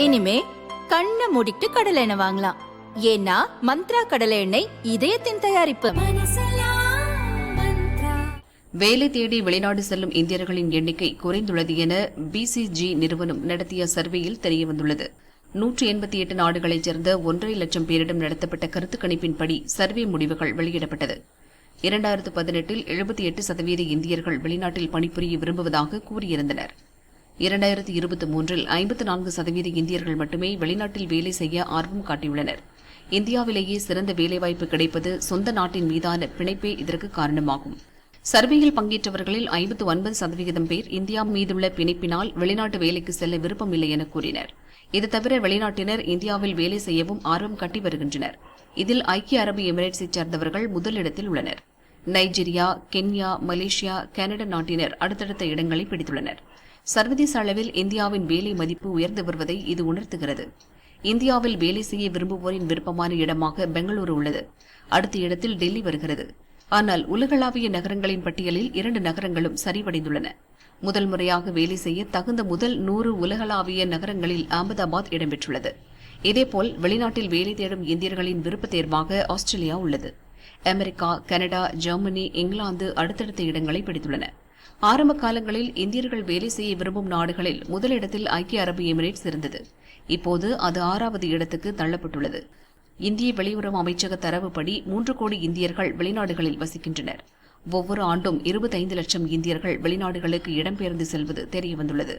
இனிமே கண்ணை மூடிட்டு கடலை எண்ணெய் வாங்கலாம். ஏன்னா மந்த்ரா கடலை எண்ணெய் இதயத்தின் தயாரிப்பு. வேலை தேடி வெளிநாடு செல்லும் இந்தியர்களின் எண்ணிக்கை குறைந்துள்ளது என பிசிஜி நிறுவனம் நடத்திய சர்வேயில் தெரியவந்துள்ளது. நூற்றி எண்பத்தி எட்டு நாடுகளைச் சேர்ந்த ஒன்றரை லட்சம் பேரிடம் நடத்தப்பட்ட கருத்து கணிப்பின்படி சர்வே முடிவுகள் வெளியிடப்பட்டது. இரண்டாயிரத்து பதினெட்டில் எழுபத்தி எட்டு சதவீத இந்தியர்கள் வெளிநாட்டில் பணிபுரிய விரும்புவதாக கூறியிருந்தனர். இரண்டாயிரத்தி இருபத்தி மூன்றில் ஐம்பத்து நான்கு சதவீத இந்தியர்கள் மட்டுமே வெளிநாட்டில் வேலை செய்ய ஆர்வம் காட்டியுள்ளனர். இந்தியாவிலேயே சிறந்த வேலைவாய்ப்பு கிடைப்பது சொந்த நாட்டின் மீதான பிணைப்பே இதற்கு காரணமாகும். சர்வேயில் பங்கேற்றவர்களில் ஐம்பத்து ஒன்பது சதவிகிதம் பேர் இந்தியா மீதுள்ள பிணைப்பினால் வெளிநாட்டு வேலைக்கு செல்ல விருப்பமில்லை என கூறினர். இது தவிர வெளிநாட்டினர் இந்தியாவில் வேலை செய்யவும் ஆர்வம் காட்டி வருகின்றனர். இதில் ஐக்கிய அரபு எமிரேட்ஸைச் சேர்ந்தவர்கள் முதலிடத்தில் உள்ளனர். நைஜீரியா கென்யா மலேசியா கனடா நாட்டினர் அடுத்தடுத்த இடங்களை பிடித்துள்ளனர். சர்வதேச அளவில் இந்தியாவின் வேலை மதிப்பு உயர்ந்து வருவதை இது உணர்த்துகிறது. இந்தியாவில் வேலை செய்ய விரும்புவோரின் விருப்பமான இடமாக பெங்களூரு உள்ளது. அடுத்த இடத்தில் டெல்லி வருகிறது. ஆனால் உலகளாவிய நகரங்களின் பட்டியலில் இரண்டு நகரங்களும் சரிவடைந்துள்ளன. முதல் முறையாக வேலை செய்ய தகுந்த முதல் நூறு உலகளாவிய நகரங்களில் அகமதாபாத் இடம்பெற்றுள்ளது. இதேபோல் வெளிநாட்டில் வேலை தேடும் இந்தியர்களின் விருப்ப தேர்வாக ஆஸ்திரேலியா உள்ளது. அமெரிக்கா கனடா ஜெர்மனி இங்கிலாந்து அடுத்தடுத்த இடங்களை பிடித்துள்ளன. ஆரம்ப காலங்களில் இந்தியர்கள் வேலை செய்ய விரும்பும் நாடுகளில் முதலிடத்தில் ஐக்கிய அரபு எமிரேட்ஸ் இருந்தது. இப்போது அது ஆறாவது இடத்துக்கு தள்ளப்பட்டுள்ளது. இந்திய வெளியுறவு அமைச்சக தரவுப்படி மூன்று கோடி இந்தியர்கள் வெளிநாடுகளில் வசிக்கின்றனர். ஒவ்வொரு ஆண்டும் இருபத்தைந்து லட்சம் இந்தியர்கள் வெளிநாடுகளுக்கு இடம்பெயர்ந்து செல்வது தெரியவந்துள்ளது.